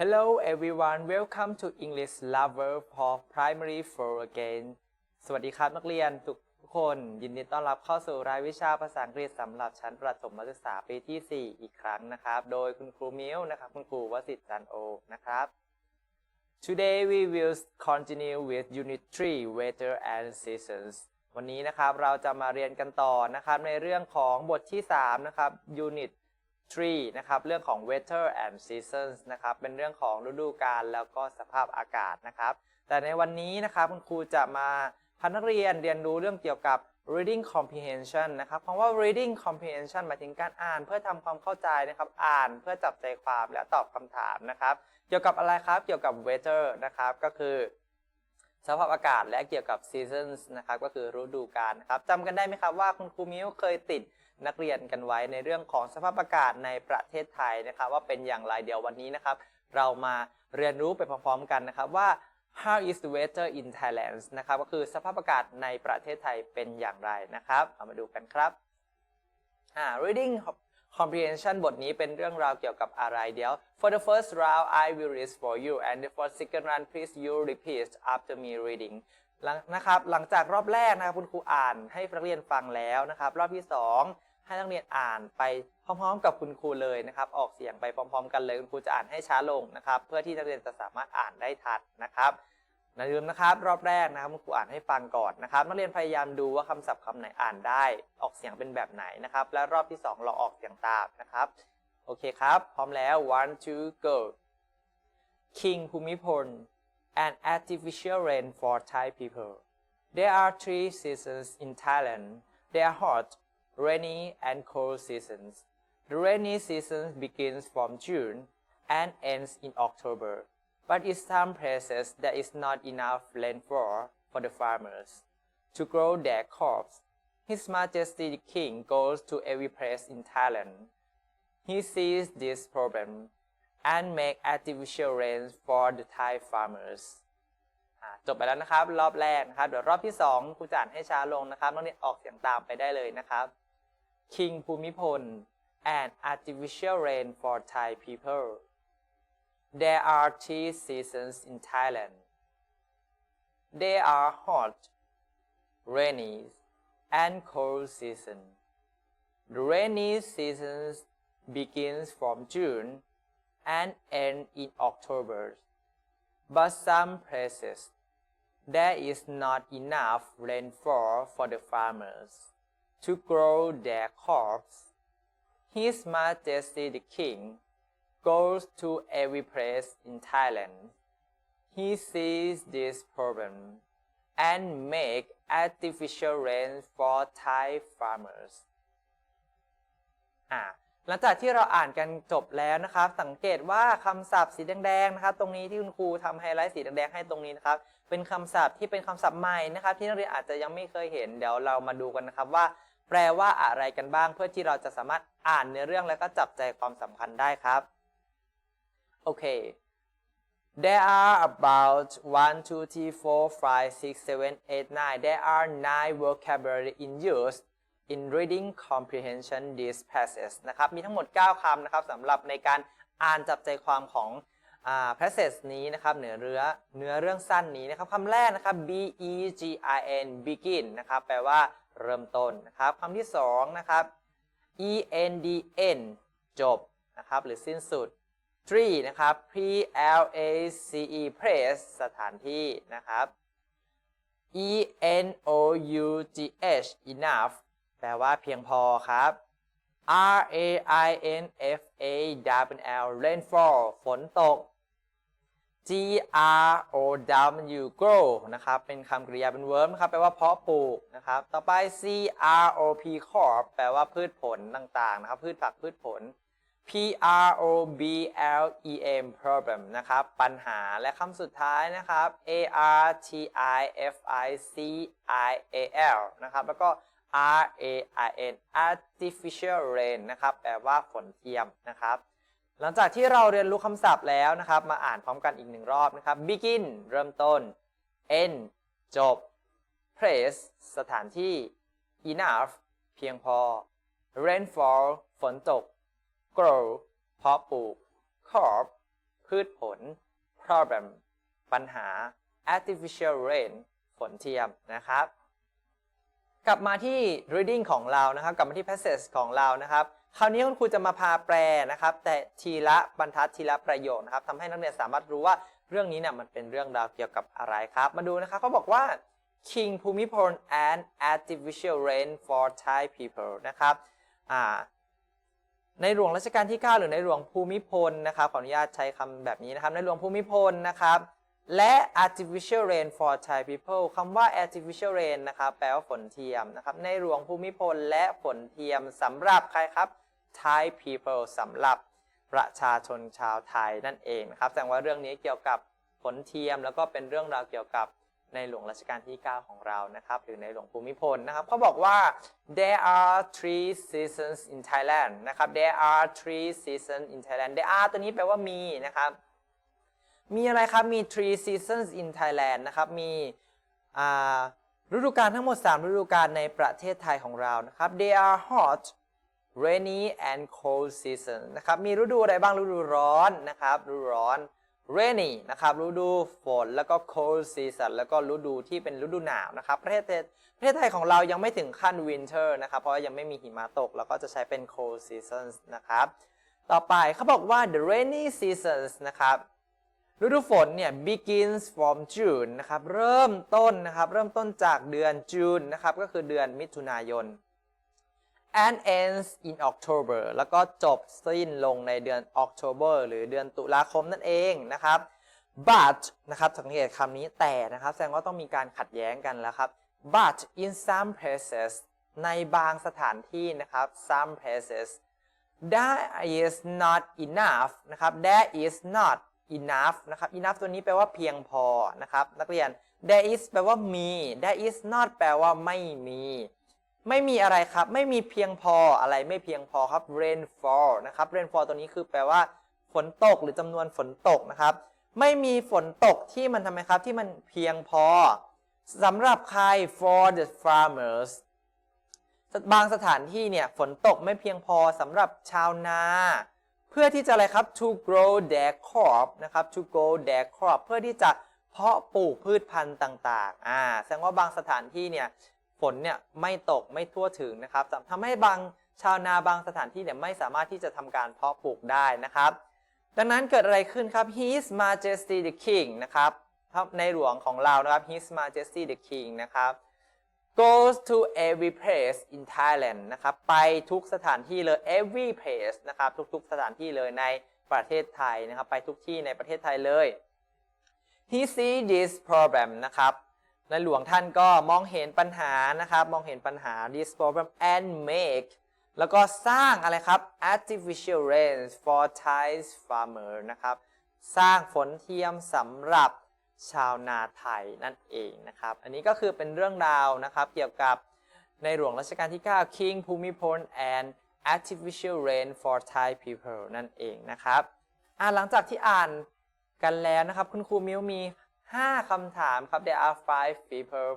Hello everyone welcome to English Lover for Primary 4 again สวัสดีครับนักเรียนทุกคน ยินดีต้อนรับเข้าสู่รายวิชาภาษาอังกฤษสำหรับชั้นประถมศึกษาปีที่ 4 อีกครั้งนะครับ โดยคุณครูมิวนะครับ คุณครูวสิทธิ์จันโอ นะครับ Today we will continue with Unit 3 Weather and Seasons วันนี้นะครับเราจะมาเรียนกันต่อนะครับในเรื่องของบทที่ 3 นะครับ Unit 3นะครับเรื่องของ weather and seasons นะครับเป็นเรื่องของฤดูกาลแล้วก็สภาพอากาศนะครับ แต่ในวันนี้นะครับคุณครูจะมาพานักเรียนเรียนรู้เรื่องเกี่ยวกับ reading comprehension นะครับคำว่า reading comprehension หมายถึงการอ่านเพื่อทำความเข้าใจนะครับ อ่านเพื่อจับใจความและตอบคำถามนะครับ เกี่ยวกับอะไรครับ เกี่ยวกับ weather นะครับก็คือ สภาพอากาศและเกี่ยวกับ seasons นะครับก็คือฤดูกาลนะครับจำกันได้ไหมครับว่าคุณครูมิ้วเคยติด นักเรียนกันไว้ในเรื่องของสภาพอากาศในประเทศไทยนะครับ ว่าเป็นอย่างไรเดี๋ยววันนี้นะครับ เรามาเรียนรู้ไปพร้อมๆกันนะครับว่า how is the weather in Thailand นะครับก็คือสภาพอากาศในประเทศไทยเป็นอย่างไรนะครับเอามาดูกันครับอ่า reading comprehension บทนี้เป็นเรื่องราวเกี่ยวกับอะไรเดี๋ยว for the first round I will read for you and for second round please you repeat after me reading หลังนะครับหลังจากรอบแรกนะครับคุณครูอ่านให้นักเรียนฟังแล้วนะครับ รอบที่ 2 ให้นักเรียนอ่านไปพร้อมๆ กับคุณครูเลยนะครับ ออกเสียงไปพร้อม ๆ กันเลยคุณครูจะอ่านให้ช้าลงนะครับ เพื่อที่นักเรียนจะสามารถอ่านได้ทันนะครับอย่าลืมนะครับรอบแรกนะครับคุณครูอ่านให้ฟังก่อนนะครับนักเรียนพยายามดูว่าคำศัพท์คำไหนอ่านได้ ออกเสียงเป็นแบบไหนนะครับ และรอบที่ 2 เราออกเสียงตามนะครับโอเคครับ พร้อมแล้ว one two go King Bhumipol an artificial rain for Thai people There are three seasons in Thailand. They are hot, rainy, and cold seasons. The rainy season begins from June and ends in October. But in some places there is not enough rainfall for the farmers to grow their crops. His Majesty the King goes to every place in Thailand. He sees this problem and make artificial rain for the Thai farmers. อ่าจบไปแล้วนะครับ รอบแรกนะครับ เดี๋ยวรอบที่2ครูจะอ่านให้ช้าลงนะครับนักเรียนออกเสียงตามไปได้เลยนะครับ King ภูมิพล and artificial rain for Thai people There are three seasons in Thailand They are hot rainy and cold season The rainy season begins from June and end in October but some places there is not enough rainfall for the farmers To grow their crops. His Majesty the King goes to every place in Thailand. He sees this problem and make artificial rain for Thai farmers. อ่าหลังจากที่เราอ่านกันจบแล้วนะครับ สังเกตว่าคำศัพท์สีแดงๆนะครับ ตรงนี้ที่คุณครูทำไฮไลท์สีแดงๆให้ตรงนี้นะครับ เป็นคำศัพท์ที่เป็นคำศัพท์ใหม่นะครับ ที่นักเรียนอาจจะยังไม่เคยเห็น เดี๋ยวเรามาดูกันนะครับว่า แปลว่าอะไรกันบ้าง เพื่อที่เราจะสามารถอ่านเนื้อเรื่องแล้วก็จับใจความสำคัญได้ครับโอเค There are about 1, 2, 3, 4, 5, 6, 7, 8, 9. There are 9 vocabulary in use in reading comprehension these passages นะครับ มีทั้งหมด 9 คำนะครับสำหรับในการอ่านจับใจความของอ่า passage นี้นะครับเนื้อเรื่อเนื้อเรื่องสั้นนี้นะครับคำแรกนะครับ b e g i n begin นะครับ แปลว่า เริ่มต้นนะครับคำที่2นะครับ e n d n จบนะครับหรือสิ้นสุด tree นะครับ p l a c e place สถานที่นะครับ e n o u g h enough แปลว่าเพียงพอครับ R A I N F A W L rainfall ฝนตก G R O W grow นะครับ เป็นคำกริยาเป็น verb นะครับ แปลว่าเพาะปลูกนะครับ ต่อไป C R O P crop แปลว่าพืชผลต่างๆ นะครับ พืชผักพืชผล P R O B L E M problem นะครับ ปัญหา และคำสุดท้ายนะครับ A R T I F I C I A L นะครับ แล้วก็ R A I N artificial rain นะครับ แปลว่าฝนเทียมนะครับ หลังจากที่เราเรียนรู้คำศัพท์แล้วนะครับ มาอ่านพร้อมกันอีกหนึ่งรอบนะครับ begin เริ่มต้น end จบ place สถานที่ enough เพียงพอ rainfall ฝนตก grow เพาะปลูก crop พืพืชผล problem ปัญหา artificial rain ฝนเทียมนะครับ กลับมาที่ reading ของเรานะครับ กลับมาที่ passage ของเรานะครับ คราวนี้คุณครูจะมาพาแปลนะครับ แต่ทีละบรรทัดทีละประโยคนะครับทำให้นักเรียนสามารถรู้ว่าเรื่องนี้เนี่ยมันเป็นเรื่องราวเกี่ยวกับอะไรครับ มาดูนะครับเขาบอกว่า King Bhumipol and artificial rain for Thai people นะครับในหลวงรัชกาลที่ 9 หรือในหลวงภูมิพลนะครับขออนุญาตใช้คำแบบนี้นะครับ ในหลวงภูมิพลนะครับ และ artificial rain for Thai people คำว่า artificial rain นะครับ แปลว่าฝนเทียมนะครับ ในหลวงภูมิพลและฝนเทียมสำหรับใครครับ Thai people สำหรับประชาชนชาวไทยนั่นเองนะครับแสดงว่าเรื่องนี้เกี่ยวกับฝนเทียม แล้วก็เป็นเรื่องราวเกี่ยวกับในหลวงรัชกาลที่ 9 ของเรานะครับ หรือในหลวงภูมิพลนะครับเขาบอกว่า there are three seasons in Thailand นะครับ there are three seasons in Thailand there are ตัวนี้แปลว่ามีนะครับ มีอะไรครับ มี three seasons in Thailand นะครับ มีฤดูกาลทั้งหมด 3 ฤดูกาลในประเทศไทยของเรานะครับ they are hot rainy and cold season นะครับ มีฤดูอะไรบ้าง ฤดูร้อนนะครับ ฤดูร้อน rainy นะครับ ฤดูฝน แล้วก็ cold season แล้วก็ฤดูที่เป็นฤดูหนาวนะครับ ประเทศประเทศไทยของเรายังไม่ถึงขั้น winter นะครับ เพราะยังไม่มีหิมะตกเราก็จะใช้เป็น cold seasons นะครับ ต่อไปเขาบอกว่า the rainy seasons นะครับ ฤดูฝนเนี่ย begins from June นะครับ เริ่มต้นนะครับ เริ่มต้นจากเดือน June นะครับ ก็คือเดือนมิถุนายน and ends in October แล้วก็จบสิ้นลงในเดือน October หรือเดือนตุลาคมนั่นเองนะครับ but นะครับสังเกตคำนี้แต่นะครับแสดงว่าต้องมีการขัดแย้งกันแล้วครับ but in some places ในบางสถานที่นะครับ some places that is not enough นะครับ that is not enough นะครับ enough ตัวนี้แปลว่าเพียงพอนะครับ นักเรียน there is แปลว่ามี there is not แปลว่าไม่มี ไม่มีอะไรครับ ไม่มีเพียงพออะไรไม่เพียงพอครับ rainfall นะครับ rainfall ตัวนี้คือแปลว่า ฝนตกหรือจำนวนฝนตกนะครับ ไม่มีฝนตกที่มันทำไมครับ ที่มันเพียงพอสำหรับใคร for the farmers บางสถานที่เนี่ยฝนตกไม่เพียงพอสำหรับชาวนา เพื่อที่จะอะไรครับ to grow their crop นะครับ to grow their crop เพื่อที่จะเพาะปลูกพืชพันธุ์ต่าง ๆ อ่า แสดงว่าบางสถานที่เนี่ย ฝนเนี่ยไม่ตกไม่ทั่วถึงนะครับทำให้บางชาวนาบางสถานที่เนี่ยไม่สามารถที่จะทำการเพาะปลูกได้นะครับ ดังนั้นเกิดอะไรขึ้นครับ His Majesty the King นะครับในหลวงของเรานะครับ His Majesty the King นะครับ goes to every place in Thailand นะครับไปทุกสถานที่เลย every place นะครับทุกๆ สถานที่เลยในประเทศไทยนะครับ ไปทุกที่ในประเทศไทยเลย he see this problem นะครับ ในหลวงท่านก็มองเห็นปัญหานะครับ มองเห็นปัญหา this problem and make แล้วก็สร้างอะไรครับ artificial rain for Thai farmer นะครับ สร้างฝนเทียมสำหรับชาวนาไทยนั่นเองนะครับ อันนี้ก็คือเป็นเรื่องราวนะครับ เกี่ยวกับในหลวงรัชกาลที่ 9 King Bhumipol and artificial rain for Thai people นั่นเองนะครับ อ่าหลังจากที่อ่านกันแล้วนะครับ คุณครูมิวมี 5คำถามครับ there are five people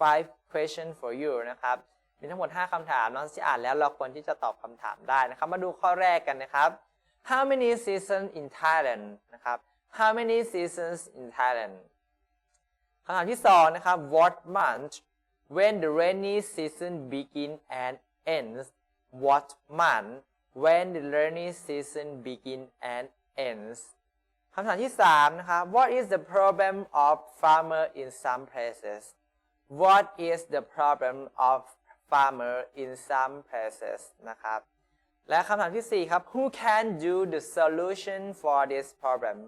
five question for you นะครับ มีทั้งหมด 5คำถามน้องที่อ่านแล้วเราควรที่จะตอบคำถามได้นะครับ มาดูข้อแรกกันนะครับ how many seasons in Thailand นะครับ how many seasons in Thailand คำถามที่ 2 นะครับ what month when the rainy season begin and ends what month when the rainy season begin and ends คำถามที่ 3 นะครับ what is the problem of farmer in some places what is the problem of farmer in some places นะครับ และคำถามที่ 4 ครับ who can do the solution for this problem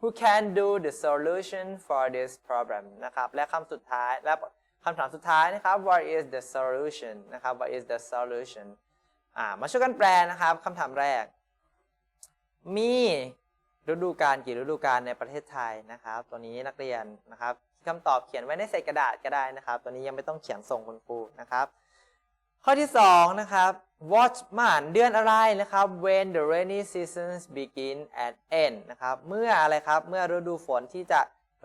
who can do the solution for this problem นะครับ และคำสุดท้ายและคำถามสุดท้ายนะครับ what is the solution นะครับ what is the solution อ่ามาช่วยกันแปลนะครับคำถามแรก มี ฤดูกาลกี่ฤดูกาลในประเทศไทยนะครับ ตัวนี้นักเรียนนะครับคำตอบเขียนไว้ในใส่กระดาษก็ได้นะครับ ตัวนี้ยังไม่ต้องเขียนส่งคุณครูนะครับ ข้อที่2นะครับ what month เดือนอะไรนะครับ when the rainy seasons begin and end นะครับ เมื่ออะไรครับเมื่อฤดูฝนที่จะ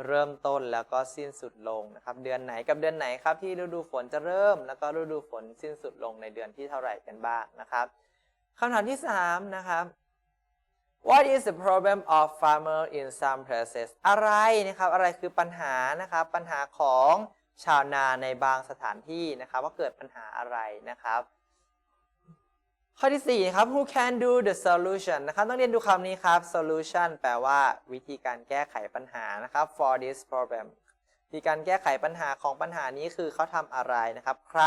เริ่มต้นแล้วก็สิ้นสุดลงนะครับ เดือนไหนกับเดือนไหนครับที่ฤดูฝนจะเริ่ม แล้วก็ฤดูฝนสิ้นสุดลงในเดือนที่เท่าไหร่กันบ้างนะครับคำถามที่3นะครับ What is the problem of farmer in some places อะไรนะครับ อะไรคือปัญหานะครับ ปัญหาของชาวนาในบางสถานที่นะครับ ว่าเกิดปัญหาอะไรนะครับ ข้อที่4ครับ who can do the solution นะครับต้องเรียนดูคำนี้ครับ solution แปลว่าวิธีการแก้ไขปัญหานะครับ for this problem วิธีการแก้ไขปัญหาของปัญหานี้คือเขาทำอะไรนะครับ ใคร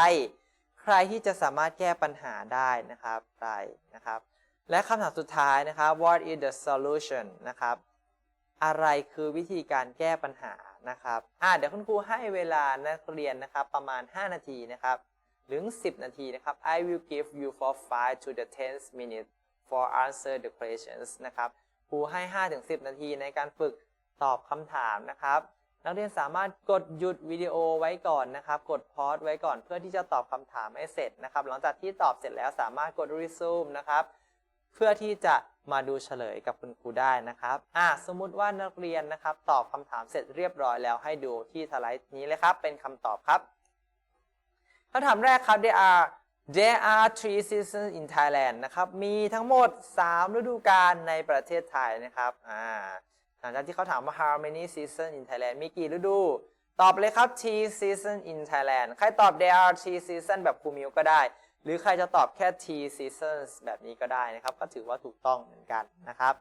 ใครที่จะสามารถแก้ปัญหาได้นะครับใครนะครับ และคำถามสุดท้ายนะครับ what is the solution นะครับ อะไรคือวิธีการแก้ปัญหานะครับอ่าเดี๋ยวคุณครูให้เวลานักเรียนนะครับประมาณ 5 นาทีนะครับหรือ10 นาทีนะครับ I will give you for 5 to the 10 minutes for answer the questions นะครับครูให้ 5-10 นาทีในการฝึกตอบคำถามนะครับ นักเรียนสามารถกดหยุดวิดีโอไว้ก่อนนะครับ กดพอสไว้ก่อนเพื่อที่จะตอบคำถามให้เสร็จนะครับ หลังจากที่ตอบเสร็จแล้วสามารถกด resume นะครับ เพื่อที่จะมาดูเฉลยกับคุณครูได้นะครับอ่าสมมุติว่านักเรียนนะครับ ตอบคำถามเสร็จเรียบร้อยแล้วให้ดูที่สไลด์นี้เลยครับ เป็นคำตอบครับคำถามแรกครับ there are there are three seasons in Thailand นะครับ มีทั้งหมด 3 ฤดูกาลในประเทศไทยนะครับอ่าหลังจากที่เขาถามว่า how many seasons in Thailand มีกี่ฤดู ตอบเลยครับ three seasons in Thailand ใครตอบ there are three seasons แบบครูมิวก็ได้ รือใครจะตอบแค่ t seasons แบบนี้ก็ได้นะครับ ก็ถือว่าถูกต้องเหมือนกันนะครับ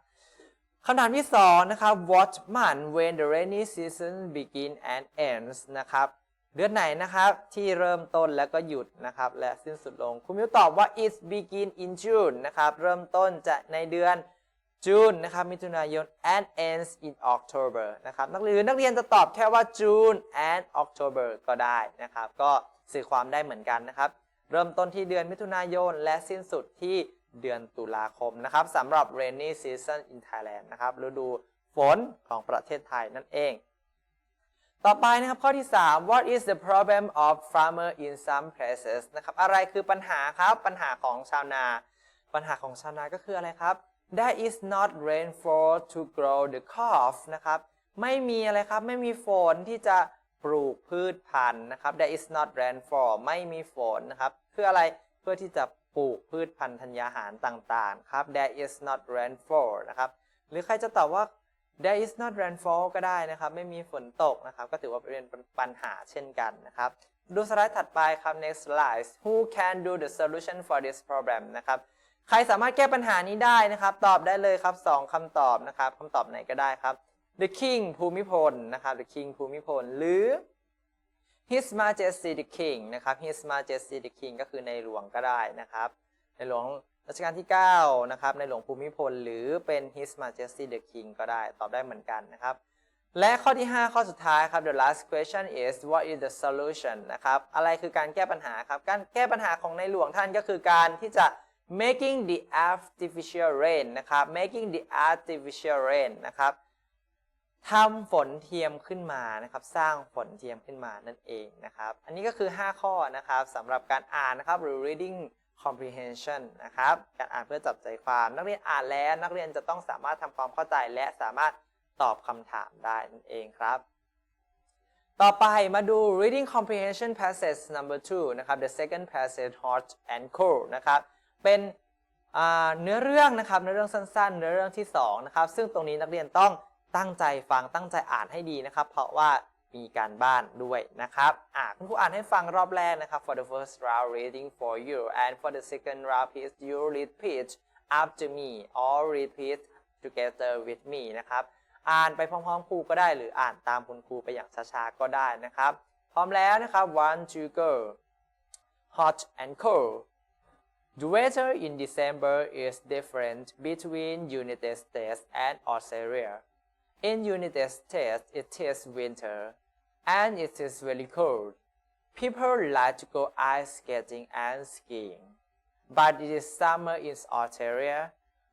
คำถามที่2นะครับ what month when the rainy season begin and ends นะครับเดือนไหนนะครับที่เริ่มต้นแล้วก็หยุดนะครับและสิ้นสุดลง คุณมิวตอบว่า it begin in June นะครับเริ่มต้นจะในเดือนจูนนะครับมิถุนายน and ends in October นะครับนักเรียนนักเรียนจะตอบแค่ว่า June and October ก็ได้นะครับ ก็สื่อความได้เหมือนกันนะครับ เริ่มต้นที่เดือนมิถุนายน และสิ้นสุดที่เดือนตุลาคมนะครับสำหรับ rainy season in Thailand นะครับฤดูฝนของประเทศไทยนั่นเอง ต่อไปนะครับข้อที่ 3 what is the problem of farmer in some places นะครับอะไรคือปัญหาครับปัญหาของชาวนา ปัญหาของชาวนาก็คืออะไรครับ there is not rainfall to grow the crop นะครับ ไม่มีอะไรครับ ไม่มีฝนที่จะ ลูกพืชพันธุ์นะครับ there is not rainfall ไม่มีฝนนะครับเพื่ออะไรเพื่อที่จะปลูกพืชพันธุ์ธัญญาหารต่างๆครับ there is not rainfall นะครับหรือใครจะตอบว่า there is not rainfall ก็ได้นะครับ ไม่มีฝนตกนะครับ ก็ถือว่าเป็นปัญหาเช่นกันนะครับ ดูสไลด์ถัดไปครับ next slide who can do the solution for this problem นะครับใครสามารถแก้ปัญหานี้ได้นะครับ ตอบได้เลยครับ 2คำตอบนะครับคำตอบไหนก็ได้ครับ the king ภูมิพลนะครับ the king ภูมิพล หรือ his majesty the king นะครับ his majesty the king ก็คือในหลวงก็ได้นะครับ ในหลวงรัชกาลที่ 9 นะครับ ในหลวงภูมิพล หรือเป็น his majesty the king ก็ได้ตอบได้เหมือนกันนะครับ และข้อที่ 5 ข้อสุดท้ายครับ the last question is what is the solution นะครับ อะไรคือการแก้ปัญหาครับ การแก้ปัญหาของในหลวงท่านก็คือการที่จะ making the artificial rain นะครับ making the artificial rain นะครับ ทำฝนเทียมขึ้นมานะครับ สร้างฝนเทียมขึ้นมานั่นเองนะครับ อันนี้ก็คือ 5 ข้อนะครับสำหรับการอ่านนะครับหรือ reading comprehension นะครับ การอ่านเพื่อจับใจความ นักเรียนอ่านแล้วนักเรียนจะต้องสามารถทำความเข้าใจและสามารถตอบคำถามได้นั่นเองครับ ต่อไปมาดู reading comprehension passage number two นะครับ the second passage hot and cold นะครับ เป็นเนื้อเรื่องนะครับเนื้อเรื่องสั้นๆ เนื้อเรื่องที่2นะครับซึ่งตรงนี้นักเรียนต้อง ตั้งใจฟังตั้งใจอ่านให้ดีนะครับ เพราะว่ามีการบ้านด้วยนะครับ อ่าคุณครูอ่านให้ฟังรอบแรกนะครับ for the first round reading for you and for the second round please you repeat after me or repeat together with me นะครับ อ่านไปพร้อมๆครูก็ได้หรืออ่านตามคุณครูไปอย่างช้าๆก็ได้นะครับ พร้อมแล้วนะครับ one two go hot and cold The weather in December is different between United States and Australia. In United States, it is winter and it is very cold. People like to go ice skating and skiing. But it is summer in Australia.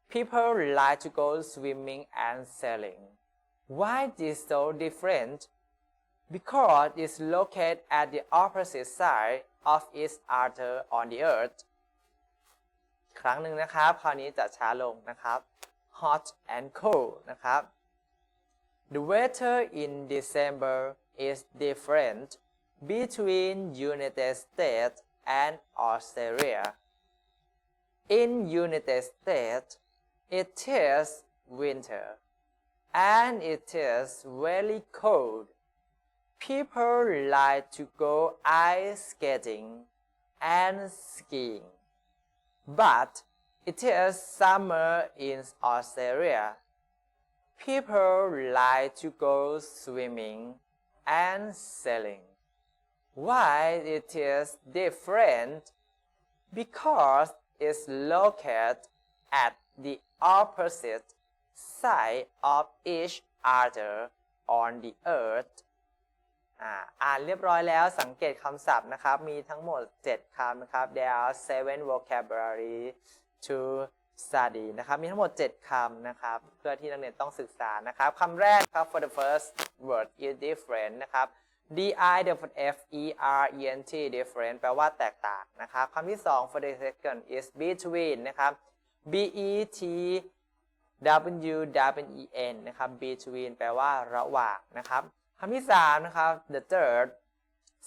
People like to go swimming and sailing. Why this so different? Because it's located at the opposite side of each other on the earth. ครั้งหนึ่งนะครับ คราวนี้จะช้าลงนะครับ hot and cold นะครับ the weather in December is different between United States and Australia. In United States, it is winter and it is very cold. People like to go ice skating and skiing. But it is summer in Australia. People like to go swimming and sailing. Why it is different? Because it's located at the opposite side of each other on the earth อ่าอ่านเรียบร้อยแล้วสังเกตคำศัพท์นะครับ มีทั้งหมด 7 คำนะครับ there are seven vocabulary to study นะครับ มีทั้งหมด 7 คำนะครับ เพื่อที่นักเรียนต้องศึกษานะครับ คำแรกครับ for the first word is different นะครับ d i w f e r e n t different แปลว่าแตกต่างนะครับ คำที่ 2 for the second is between นะครับ b e t w w e n นะครับ between แปลว่าระหว่างนะครับ คำที่ 3 นะครับ the third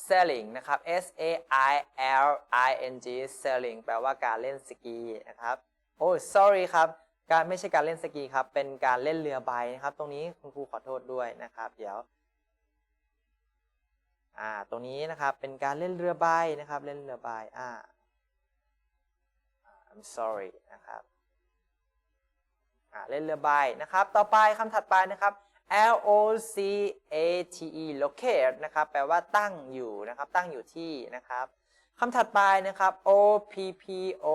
sailing นะครับ s a i l i n g sailing แปลว่าการเล่นสกีนะครับ โอ้ sorry ครับ การไม่ใช่การเล่นสกีครับ เป็นการเล่นเรือใบนะครับ ตรงนี้คุณครูขอโทษด้วยนะครับ เดี๋ยว อ่า ตรงนี้นะครับ เป็นการเล่นเรือใบนะครับ เล่นเรือใบ อ่า I'm sorry นะครับ อ่า เล่นเรือใบนะครับ ต่อไปคำถัดไปนะครับ L O C A T E locate นะครับ แปลว่าตั้งอยู่นะครับ ตั้งอยู่ที่นะครับ คำถัดไปนะครับ O P P O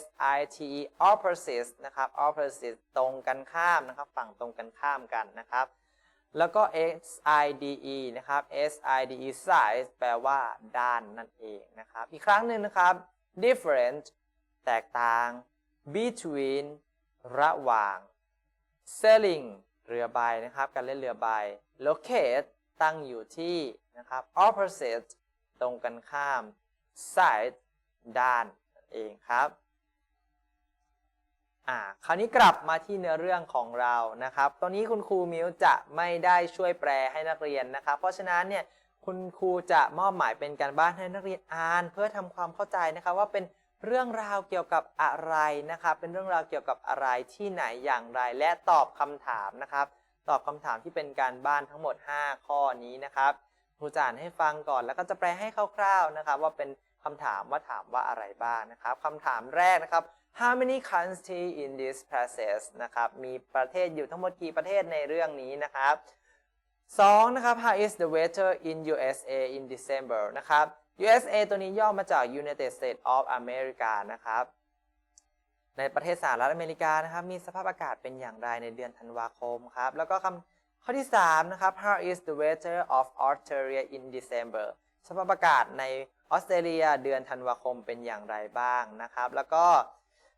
S I T E opposite นะครับ opposite ตรงกันข้ามนะครับ ฝั่งตรงกันข้ามกันนะครับ แล้วก็ S I D E นะครับ S I D E side แปลว่าด้านนั่นเองนะครับ อีกครั้งหนึ่งนะครับ different แตกต่าง between ระหว่าง sailing เรือใบนะครับ การเล่นเรือใบ locate ตั้งอยู่ที่นะครับ opposite ตรงกันข้าม side ด้านเองครับอ่าคราวนี้กลับมาที่เนื้อเรื่องของเรานะครับ ตอนนี้คุณครูมิวจะไม่ได้ช่วยแปลให้นักเรียนนะครับ เพราะฉะนั้นเนี่ยคุณครูจะมอบหมายเป็นการบ้านให้นักเรียนอ่าน เพื่อทำความเข้าใจนะครับว่าเป็นเรื่องราวเกี่ยวกับอะไรนะครับ เป็นเรื่องราวเกี่ยวกับอะไรที่ไหนอย่างไร และตอบคำถามนะครับ ตอบคำถามที่เป็นการบ้านทั้งหมด 5 ข้อนี้นะครับครูจะอ่านให้ฟังก่อนแล้วก็จะแปลให้คร่าวๆนะครับ ว่าเป็น คำถามว่าถามว่าอะไรบ้างนะครับคำถามแรกนะครับ how many countries in this passage นะครับมีประเทศอยู่ทั้งหมดกี่ประเทศในเรื่องนี้นะครับ 2. นะครับ how is the weather in USA in December นะครับ USA ตัวนี้ย่อมาจาก United States of America นะครับ ในประเทศสหรัฐอเมริกานะครับ มีสภาพอากาศเป็นอย่างไรในเดือนธันวาคมครับ แล้วก็คำข้อที่ 3 นะครับ how is the weather of Australia in December สภาพอากาศใน ออสเตรเลียเดือนธันวาคมเป็นอย่างไรบ้างนะครับ แล้วก็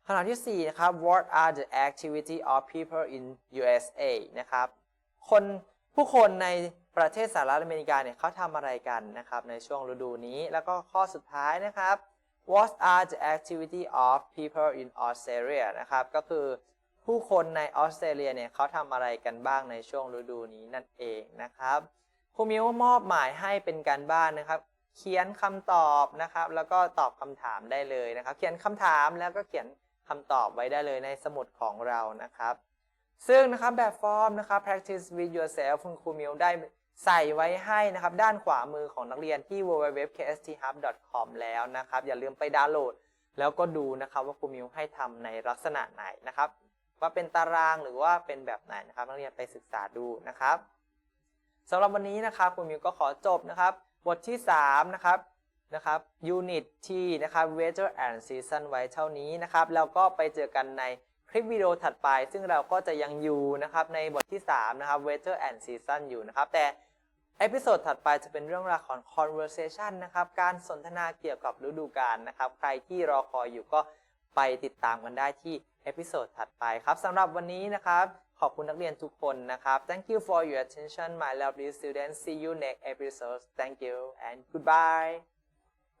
คำถามที่ 4 นะครับ what are the activity of people in USA นะครับ คนผู้คนในประเทศสหรัฐอเมริกาเนี่ยเขาทำอะไรกันนะครับในช่วงฤดูนี้ แล้วก็ข้อสุดท้ายนะครับ What are the activity of people in Australia นะครับ ก็คือผู้คนในออสเตรเลียเนี่ยเขาทำอะไรกันบ้างในช่วงฤดูนี้นั่นเองนะครับครูมิวมอบหมายให้เป็นการบ้านนะครับ เขียนคำตอบนะครับ แล้วก็ตอบคำถามได้เลยนะครับ เขียนคำถามแล้วก็เขียนคำตอบไว้ได้เลยในสมุดของเรานะครับ ซึ่งนะครับแบบฟอร์มนะครับ practice with yourself คุณครูมิวได้ใส่ไว้ให้นะครับ ด้านขวามือของนักเรียนที่ www.ksthub.com แล้วนะครับ อย่าลืมไปดาวน์โหลด แล้วก็ดูนะครับว่าครูมิวให้ทำในลักษณะไหนนะครับ ว่าเป็นตารางหรือว่าเป็นแบบไหนนะครับ นักเรียนไปศึกษาดูนะครับสำหรับวันนี้นะครับครูมิวก็ขอจบนะครับ บทที่ 3 นะครับนะครับยูนิตที่นะครับ weather and season ไว้เท่านี้นะครับ แล้วก็ไปเจอกันในคลิปวิดีโอถัดไป ซึ่งเราก็จะยังอยู่นะครับในบทที่ 3 นะครับ weather and season อยู่นะครับ แต่เอพิโซดถัดไปจะเป็นเรื่องราวของ conversation นะครับ การสนทนาเกี่ยวกับฤดูกาลนะครับ ใครที่รอคอยอยู่ก็ไปติดตามกันได้ที่เอพิโซดถัดไปครับสำหรับวันนี้นะครับ ขอบคุณนักเรียนทุกคนนะครับ thank you for your attention my lovely students see you next episode thank you and goodbye